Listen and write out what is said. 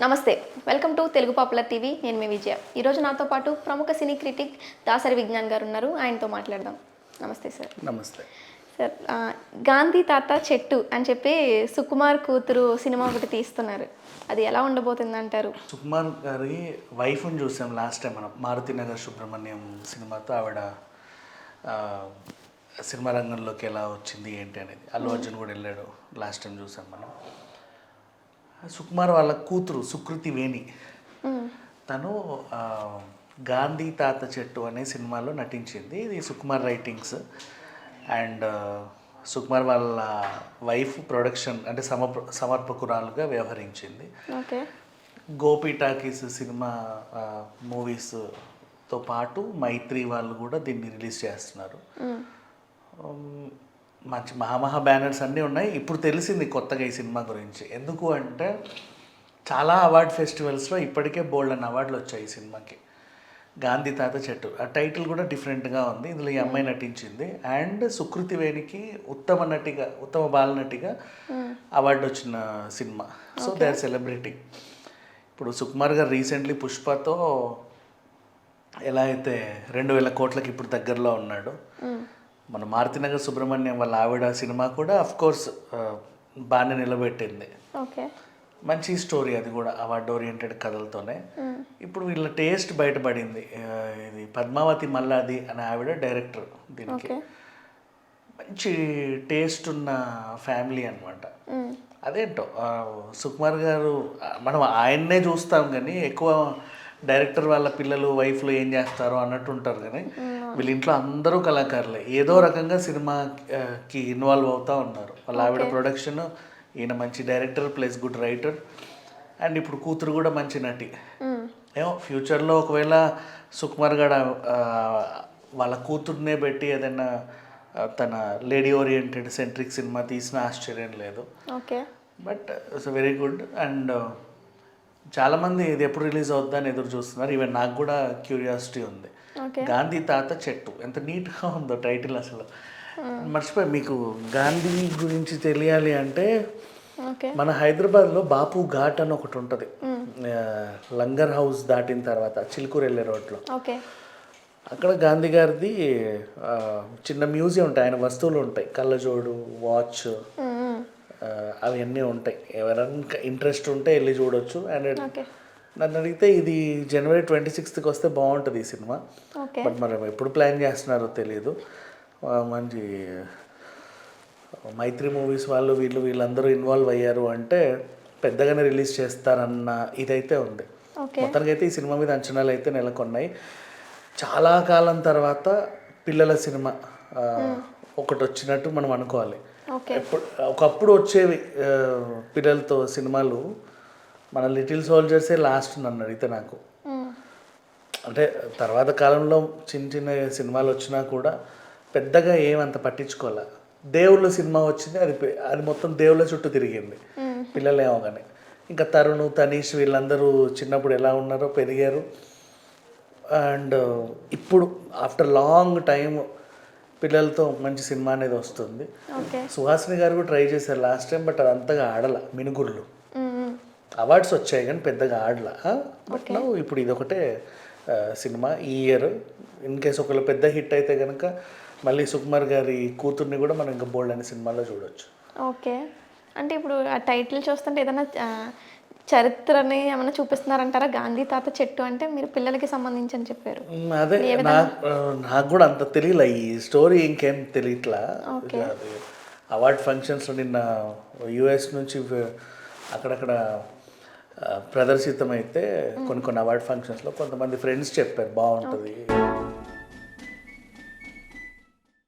నమస్తే. Welcome to Telugu popular TV. నేను మీ విజయ. ఈరోజు నాతో పాటు ప్రముఖ సినీ క్రిటిక్ దాసరి విజ్ఞాన్ గారు ఉన్నారు. ఆయనతో మాట్లాడదాం. నమస్తే సార్. నమస్తే. సార్ గాంధీ తాత చెట్టు అని చెప్పి సుకుమార్ కూతురు సినిమా ఒకటి తీస్తున్నారు. అది ఎలా ఉండబోతుంది అంటారు? సుకుమార్ గారి వైఫ్ని చూసాం లాస్ట్ టైం మనం. మారుతినగర్ సుబ్రహ్మణ్యం సినిమాతో ఆవిడ సినిమా రంగంలోకి ఎలా వచ్చింది ఏంటి అనేది. అల్లు అర్జున్ కూడా వెళ్ళాడు లాస్ట్ టైం చూసాం మనం. సుకుమార్ వాళ్ళ కూతురు సుకృతి వేణి. తను గాంధీ తాత చెట్టు అనే సినిమాలో నటించింది. ఇది సుకుమార్ రైటింగ్స్. అండ్ సుకుమార్ వాళ్ళ వైఫ్ ప్రొడక్షన్ అంటే సమర్ప సమర్పకురాలుగా వ్యవహరించింది. గోపి టాకీస్ సినిమా మూవీస్తో పాటు మైత్రి వాళ్ళు కూడా దీన్ని రిలీజ్ చేస్తున్నారు. మంచి మహామహా బ్యానర్స్ అన్నీ ఉన్నాయి. ఇప్పుడు తెలిసింది కొత్తగా ఈ సినిమా గురించి. ఎందుకు అంటే చాలా అవార్డ్ ఫెస్టివల్స్లో ఇప్పటికే బోల్డ్ అన్న అవార్డులు వచ్చాయి ఈ సినిమాకి. గాంధీ తాత చెట్టు. ఆ టైటిల్ కూడా డిఫరెంట్గా ఉంది. ఇందులో ఈ అమ్మాయి నటించింది. అండ్ సుకృతి వేణికి ఉత్తమ నటిగా ఉత్తమ బాల నటిగా అవార్డు వచ్చిన cinema. So they are celebrity. ఇప్పుడు సుకుమార్ గారు రీసెంట్లీ పుష్పతో ఎలా అయితే రెండు వేల కోట్లకి ఇప్పుడు దగ్గరలో ఉన్నాడు మన మారుతినగర్ సుబ్రహ్మణ్యం వాళ్ళ ఆవిడ సినిమా కూడా అఫ్ కోర్స్ బాగానే నిలబెట్టింది. ఓకే. మంచి స్టోరీ అది కూడా అవార్డ్ ఓరియంటెడ్ కథలతోనే. ఇప్పుడు వీళ్ళ టేస్ట్ బయటపడింది. ఇది పద్మావతి మల్లాది అనే ఆవిడ డైరెక్టర్ దీనికి. మంచి టేస్ట్ ఉన్న ఫ్యామిలీ అనమాట అదేంటో సుకుమార్ గారు మనం ఆయన్నే చూస్తాం కానీ ఎక్కువ డైరెక్టర్ వాళ్ళ పిల్లలు వైఫ్లు ఏం చేస్తారో అన్నట్టు ఉంటారు కానీ వీళ్ళ ఇంట్లో అందరూ కళాకారులే. ఏదో రకంగా సినిమాకి ఇన్వాల్వ్ అవుతూ ఉన్నారు. వాళ్ళ ఆవిడ ప్రొడక్షన్ ఈయన మంచి director plus good writer. And ఇప్పుడు కూతురు కూడా మంచి నటి. ఏమో ఫ్యూచర్లో ఒకవేళ సుకుమార్ ఆ, వాళ్ళ కూతుర్నే పెట్టి ఏదైనా తన లేడీ ఓరియంటెడ్ సెంట్రిక్ సినిమా తీసిన ఆశ్చర్యం లేదు. Okay but it's very good. And చాలామంది ఇది ఎప్పుడు రిలీజ్ అవుద్దని ఎదురు చూస్తున్నారు. ఈవెన్ నాకు కూడా క్యూరియాసిటీ ఉంది. గాంధీ తాత చెట్టు. ఎంత నీట్గా ఉందో టైటిల్ అసలు. మర్చిపోయి మీకు గాంధీ గురించి తెలియాలి అంటే మన హైదరాబాద్లో బాపు ఘాట్ అని ఒకటి ఉంటుంది. లంగర్ హౌస్ దాటిన తర్వాత చిలుకూరు వెళ్ళే రోడ్లో. అక్కడ గాంధీ గారిది చిన్న మ్యూజియం ఉంటాయి. ఆయన వస్తువులు ఉంటాయి. కళ్ళజోడు వాచ్ అవన్నీ ఉంటాయి. ఎవరైనా ఇంట్రెస్ట్ ఉంటే వెళ్ళి చూడొచ్చు. అండ్ నన్ను అడిగితే ఇది జనవరి ట్వంటీ సిక్స్త్కి వస్తే బాగుంటుంది ఈ సినిమా. బట్ మరి ఎప్పుడు ప్లాన్ చేస్తున్నారో తెలియదు మంచి మైత్రి మూవీస్ వాళ్ళు వీళ్ళు వీళ్ళందరూ ఇన్వాల్వ్ అయ్యారు అంటే పెద్దగానే రిలీజ్ చేస్తారన్న ఇదైతే ఉంది. మొత్తానికి అయితే ఈ సినిమా మీద అంచనాలు అయితే నెలకొన్నాయి. చాలా కాలం తర్వాత పిల్లల సినిమా ఒకటి వచ్చినట్టు మనం అనుకోవాలి. ఎప్పుడు ఒకప్పుడు వచ్చేవి పిల్లలతో సినిమాలు. మన లిటిల్ సోల్జర్సే లాస్ట్ నన్ను అడిగితే నాకు అంటే తర్వాత కాలంలో చిన్న చిన్న సినిమాలు వచ్చినా కూడా పెద్దగా ఏమంత పట్టించుకోలే దేవుళ్ళ సినిమా వచ్చింది అది అది మొత్తం దేవుళ్ళ చుట్టూ తిరిగింది. పిల్లలేమో కానీ ఇంకా తరుణ్ తనీష్ వీళ్ళందరూ చిన్నప్పుడు ఎలా ఉన్నారో పెరిగారు. అండ్ ఇప్పుడు ఆఫ్టర్ లాంగ్ టైం పిల్లలతో మంచి సినిమా అనేది వస్తుంది. ఓకే. సుహాసిని గారు కూడా ట్రై చేశారు లాస్ట్ టైం బట్ అది అంతగా ఆడల మినుగుర్లు అవార్డ్స్ వచ్చాయి కానీ పెద్దగా ఆడలా. బట్ ఇప్పుడు ఇది ఒకటే ఆ, సినిమా ఈ ఇయర్. ఇన్ కేస్ ఒకవేళ పెద్ద హిట్ అయితే కనుక మళ్ళీ సుకుమార్ గారి కూతుర్ని కూడా మనం ఇంకా బోల్డ్ అనే సినిమాలో చూడొచ్చు. ఓకే. అంటే ఇప్పుడు ఆ టైటిల్ చూస్తుంటే ఏదైనా చరిత్రని ఏమైనా చూపిస్తున్నారంటారా? గాంధీ తాత చెట్టు అంటే మీరు పిల్లలకి సంబంధించి అని చెప్పారు అదే నాకు కూడా అంత తెలియలే. ఈ స్టోరీ ఇంకేం తెలియట్లా? అవార్డ్ ఫంక్షన్స్ నిన్న యుఎస్ నుంచి అక్కడక్కడ ప్రదర్శితమైతే కొన్ని కొన్ని అవార్డ్ ఫంక్షన్స్లో కొంతమంది ఫ్రెండ్స్ చెప్పారు. బాగుంటుంది.